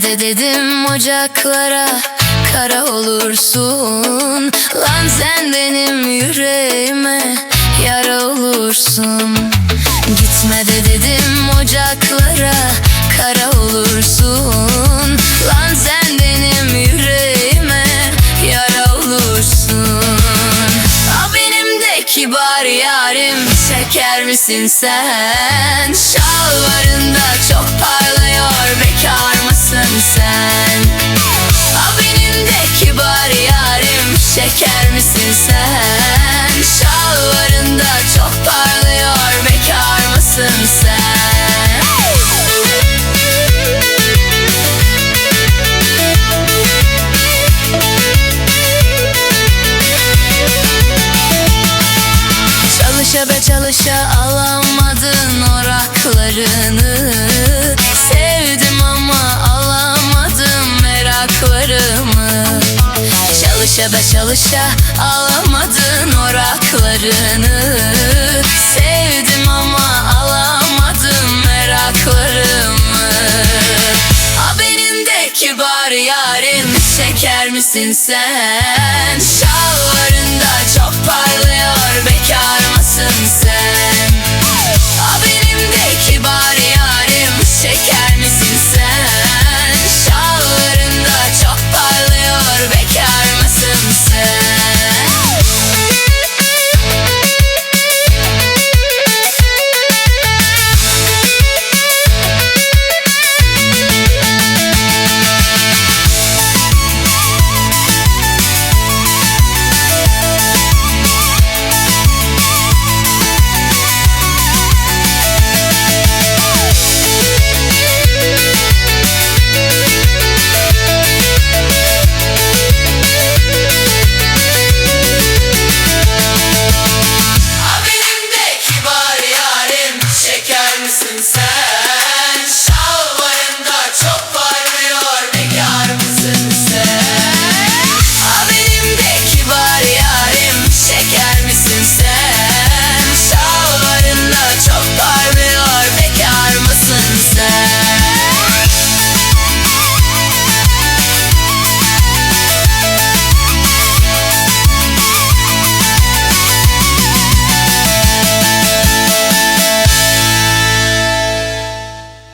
de dedim ocaklara Kara olursun. Lan sen benim yüreğime Yara olursun. Gitme de dedim ocaklara Kara olursun. Lan sen benim yüreğime Yara olursun. Aa, benim de kibar yarim Şeker misin sen? Şalvarında sen? Şalvarında çok parlıyor Bekar mısın sen? Çalışa be çalışa alamadın oraklarını Çalışa be çalışa alamadın oraklarını. Sevdim ama alamadım meraklarımı. A benim de kibar yarim Şeker misin sen? Şalvarında çok parlıyor sen